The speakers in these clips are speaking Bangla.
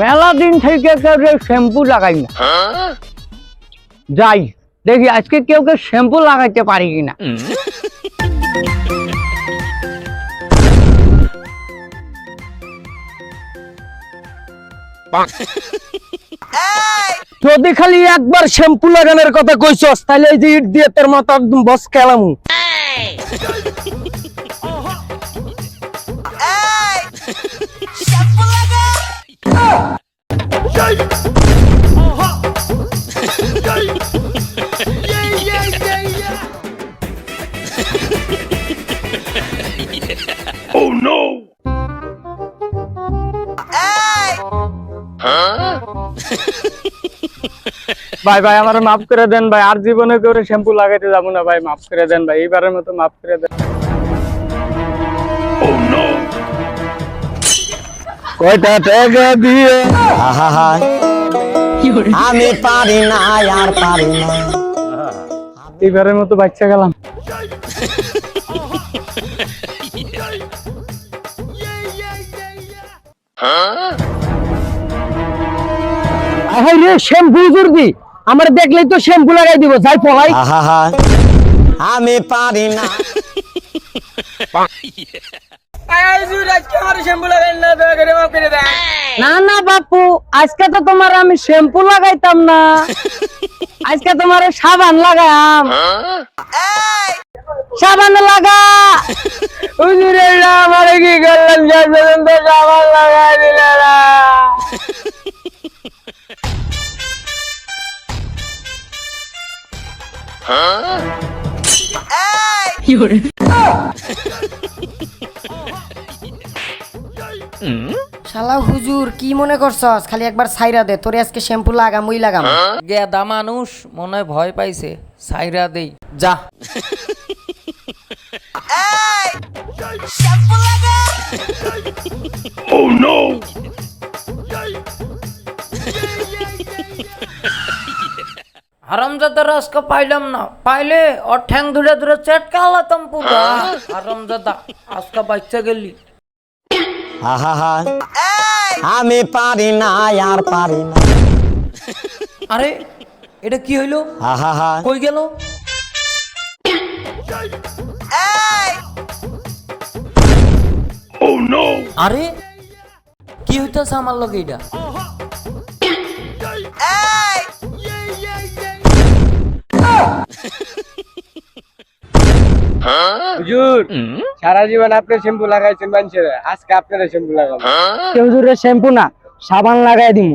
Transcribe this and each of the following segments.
মেলা দিন থেকে কেউ শ্যাম্পু লাগাই না। যাই, দেখি আজকে কেউ কেউ শ্যাম্পু লাগাইতে পারি কিনা। যদি খালি একবার শ্যাম্পু লাগানোর কথা কইছস তাহলে এই যে ইট দিয়ে তোর মাথা একদম বস খেলামু ভাই ভাই, আমার মাফ করে দেন ভাই, আর জীবনে করে শ্যাম্পু লাগাইতে যাব না ভাই, মাফ করে দেন ভাই, এইবারের মতো মাফ করে দেন। কয়টা টাকা দিয়ে? আহা আমি পারি না আর পারি না। এইবারের মতো বাচ্চা গেলাম। রে শ্যাম্পু জুরদি আমার দেখলেই তো শ্যাম্পু লাগাই দিব যাই পলাই আহা আমি পারি না। না না বাপু আজকে তো তোমার আমি শ্যাম্পু লাগাইতাম না। আজকে তোমার সাবান লাগাম। সাবান লাগা। হুজুরে আমার কি করলেন? সাবান লাগাই দিলে না। শালা হুজুর কি মনে করছস? খালি একবার সাইরা দে তোরে আজকে শ্যাম্পু লাগাম ওই লাগাম। গেদা মানুষ মনে হয় ভয় পাইছে সাইরা দেই। যা। হারামজাদার আজকে পাইলাম না। পাইলে ওর ঠ্যাং ধরে ধরে চেটকা হলাতাম পুরা হারামজাদা আজকে বাচ্চা গেলি। আহা আমি পারি না আর পারি না। আরে এটা কি হইল? আহা কই গেল? আরে কি হইতাছে আমার লগে এটা হুজুর সারা জীবন আপনি শ্যাম্পু লাগাইছেন মানুষের। আজকে আপনারা শ্যাম্পু লাগাবো হুজুরের শ্যাম্পু না সাবান লাগাই দিন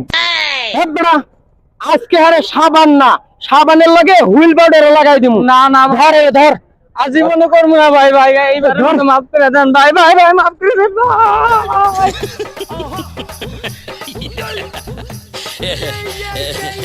আজকে আরে সাবান না সাবানের লগে হুইল পাউডার লাগাই দিমু। না না ধরে ধর। আজীবন করব না ভাই ভাই এইবার মাফ করে দেন ভাই ভাই ভাই মাফ করে দেন ভাই।